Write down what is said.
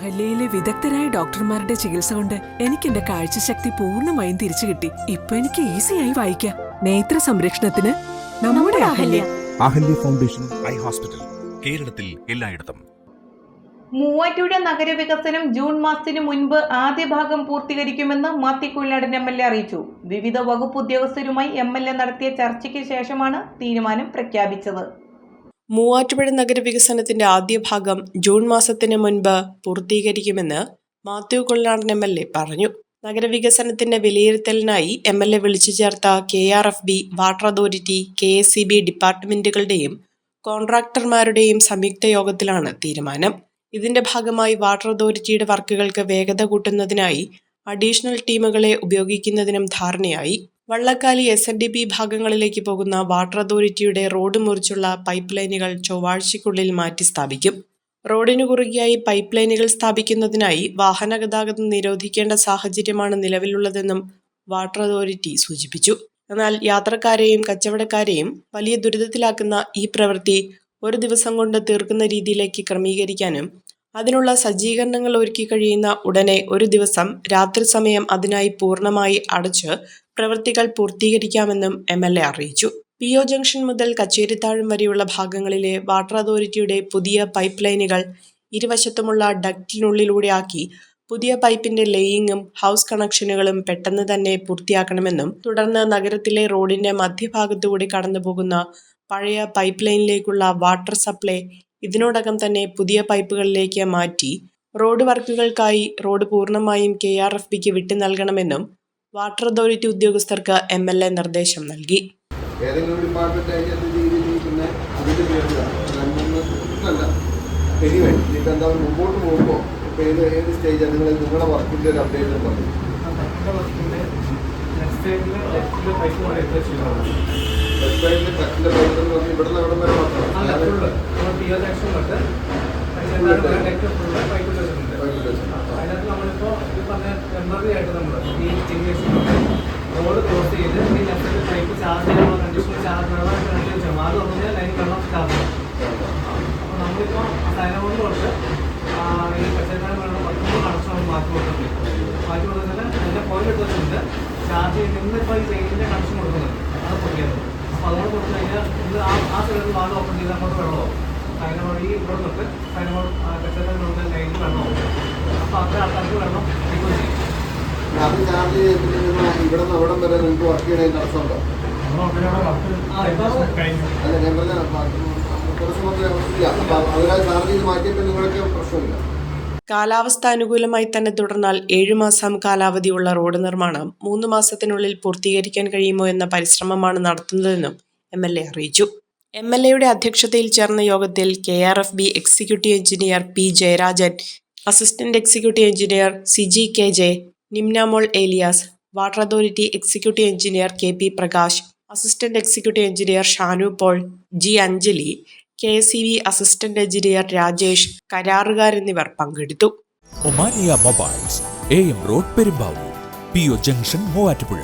അഹല്യയിലെ വിദഗ്ധരായ ഡോക്ടർമാരുടെ ചികിത്സ കൊണ്ട് എനിക്ക് എന്റെ കാഴ്ചശക്തി പൂർണമായും തിരിച്ചു കിട്ടി. ഇപ്പൊ എനിക്ക് ഈസിയായി വായിക്കാം. നേത്ര സംരക്ഷണത്തിന് നമ്മുടെ Ahalya. Ahalya. Foundation eye hospital കേരളത്തിൽ എല്ലായിടത്തും. മൂവാറ്റുപുഴ നഗരവികസനം ജൂൺ മാസത്തിന് മുൻപ് ആദ്യ ഭാഗം പൂർത്തീകരിക്കുമെന്ന് Mathew Kuzhinadan M L A അറിയിച്ചു. വിവിധ വകുപ്പ് ഉദ്യോഗസ്ഥരുമായി എം എൽ എ നടത്തിയ ചർച്ചയ്ക്ക് ശേഷമാണ് തീരുമാനം പ്രഖ്യാപിച്ചത്. മൂവാറ്റുപുഴ നഗരവികസനത്തിന്റെ ആദ്യ ഭാഗം ജൂൺ മാസത്തിന് മുൻപ് പൂർത്തീകരിക്കുമെന്ന് Mathew Kolladan M L A പറഞ്ഞു. നഗരവികസനത്തിന്റെ വിലയിരുത്തലിനായി എം എൽ എ വിളിച്ചു ചേർത്ത K R F B water authority K S C B ഡിപ്പാർട്ട്മെന്റുകളുടെയും കോൺട്രാക്ടർമാരുടെയും സംയുക്ത യോഗത്തിലാണ് തീരുമാനം. ഇതിന്റെ ഭാഗമായി വാട്ടർ അതോറിറ്റിയുടെ വർക്കുകൾക്ക് വേഗത കൂട്ടുന്നതിനായി അഡീഷണൽ ടീമുകളെ ഉപയോഗിക്കുന്നതിനും ധാരണയായി. Vallakkali S N D P ഭാഗങ്ങളിലേക്ക് പോകുന്ന വാട്ടർ അതോറിറ്റിയുടെ റോഡ് മുറിച്ചുള്ള പൈപ്പ് ലൈനുകൾ ചൊവ്വാഴ്ചയ്ക്കുള്ളിൽ മാറ്റി സ്ഥാപിക്കും. റോഡിനു കുറുകെയായി പൈപ്പ് ലൈനുകൾ സ്ഥാപിക്കുന്നതിനായി വാഹന ഗതാഗതം നിരോധിക്കേണ്ട സാഹചര്യമാണ് നിലവിലുള്ളതെന്നും വാട്ടർ അതോറിറ്റി സൂചിപ്പിച്ചു. എന്നാൽ യാത്രക്കാരെയും കച്ചവടക്കാരെയും വലിയ ദുരിതത്തിലാക്കുന്ന ഈ പ്രവൃത്തി ഒരു ദിവസം കൊണ്ട് തീർക്കുന്ന രീതിയിലേക്ക് ക്രമീകരിക്കാനും അതിനുള്ള സജ്ജീകരണങ്ങൾ ഒരുക്കി കഴിയുന്ന ഉടനെ ഒരു ദിവസം രാത്രി സമയം അതിനായി പൂർണമായി അടച്ച് പ്രവൃത്തികൾ പൂർത്തീകരിക്കാമെന്നും എം എൽ എ അറിയിച്ചു. പി ഒ ജംഗ്ഷൻ മുതൽ കച്ചേരിത്താഴം വരെയുള്ള ഭാഗങ്ങളിലെ വാട്ടർ അതോറിറ്റിയുടെ പുതിയ പൈപ്പ് ലൈനുകൾ ഇരുവശത്തുമുള്ള ഡക്റ്റിനുള്ളിലൂടെയാക്കി പുതിയ പൈപ്പിന്റെ ലേയിങ്ങും ഹൗസ് കണക്ഷനുകളും പെട്ടെന്ന് തന്നെ പൂർത്തിയാക്കണമെന്നും തുടർന്ന് നഗരത്തിലെ റോഡിന്റെ മധ്യഭാഗത്തുകൂടി കടന്നുപോകുന്ന പഴയ പൈപ്പ് ലൈനിലേക്കുള്ള വാട്ടർ സപ്ലൈ ഇതിനോടകം തന്നെ പുതിയ പൈപ്പുകളിലേക്ക് മാറ്റി റോഡ് വർക്കുകൾക്കായി റോഡ് പൂർണമായും കെ ആർ എഫ് ബിക്ക് വിട്ടു നൽകണമെന്നും വാട്ടർ അതോറിറ്റി ഉദ്യോഗസ്ഥർക്ക് എം എൽ എ നിർദ്ദേശം നൽകി. ഏതെങ്കിലും ഒരു ഡിപ്പാർട്ട്മെന്റ് അതിന്റെ രീതിയിൽ പിന്നെ അതിന്റെ പേരിലല്ല എനിവേ ഇപ്പം എന്താ മുമ്പോട്ട് പോകുമ്പോൾ ഇപ്പോൾ ഏത് ഏത് സ്റ്റേജാണ് നിങ്ങൾ നിങ്ങളുടെ വർക്കിന്റെ ഒരു അപ്ഡേറ്റ് പറഞ്ഞു. പൈപ്പ് ഇവിടെ നിന്ന് ഇവിടെ പൈപ്പ് വെച്ചിട്ടുണ്ട് അതിനകത്ത് നമ്മളിപ്പോ ഇത് പറഞ്ഞ ടെമ്പററി ആയിട്ട് നമ്മൾ ഈ ടിവിഎസ് റോഡ് ക്രോസ് ചെയ്ത് ഈ ലെഫ്റ്റ് പൈപ്പ് ചാർജ് ചെയ്യാനുള്ള കണ്ടീഷൻ ചാർജ് വെള്ളം കണ്ടീഷൻ ചെയ്യണം അത് കഴിഞ്ഞാൽ ലൈൻ വെള്ളം ചാർജ് ചെയ്യണം അപ്പോൾ നമ്മളിപ്പോൾ സൈനബോണ്ട് തൊട്ട് ഈ പച്ചക്കറി വെള്ളം പത്തൊമ്പത് കണക്ഷൻ മാറ്റി കൊടുക്കുന്നുണ്ട് മാറ്റി കൊടുക്കുന്നതിന് അതിന്റെ ചാർജ് ഇപ്പോൾ ഈ ചെയിനിന്റെ കണക്ഷൻ അപ്പോൾ അതുകൊണ്ട് കൊടുത്തു കഴിഞ്ഞാൽ ആ ആ സൈഡിൽ വാർഡ് ഓപ്പൺ ചെയ്ത് അങ്ങോട്ട് വെള്ളമാവും സൈനബോർഡ് വഴി ഇവിടെ തൊട്ട് സൈനബോർഡ് പച്ചക്കറി ലൈനിൽ വെള്ളമാവും അപ്പോൾ അത്ര ആൾക്കാർക്ക് വെള്ളം അത് ചാർജ് ഇവിടെ നിന്ന് അവിടം വരെ നിങ്ങൾക്ക് വർക്ക് ചെയ്യണതിന് തടസ്സമുണ്ടോ ആ ഇപ്പോൾ അല്ല ഞാൻ പറഞ്ഞ ചാർജ് ചെയ്ത് മാറ്റിയപ്പോൾ നിങ്ങൾക്ക് പ്രശ്നമില്ല. കാലാവസ്ഥ അനുകൂലമായി തന്നെ തുടർന്നാൽ ഏഴുമാസം കാലാവധിയുള്ള റോഡ് നിർമ്മാണം മൂന്ന് മാസത്തിനുള്ളിൽ പൂർത്തീകരിക്കാൻ കഴിയുമോ എന്ന പരിശ്രമമാണ് നടത്തുന്നതെന്നും എം എൽ എ അറിയിച്ചു. എം എൽ എയുടെ അധ്യക്ഷതയിൽ ചേർന്ന യോഗത്തിൽ K R F B executive engineer P Jayarajan assistant executive engineer Siji K J Nimnamol Elias water authority executive engineer K P Prakash assistant executive engineer Shanu Paul G Anjali K C V assistant engineer Rajesh കരാറുകാർ എന്നിവർ പങ്കെടുത്തു. Omania mobiles A M road Perumbavoor P O junction Muvattupuzha.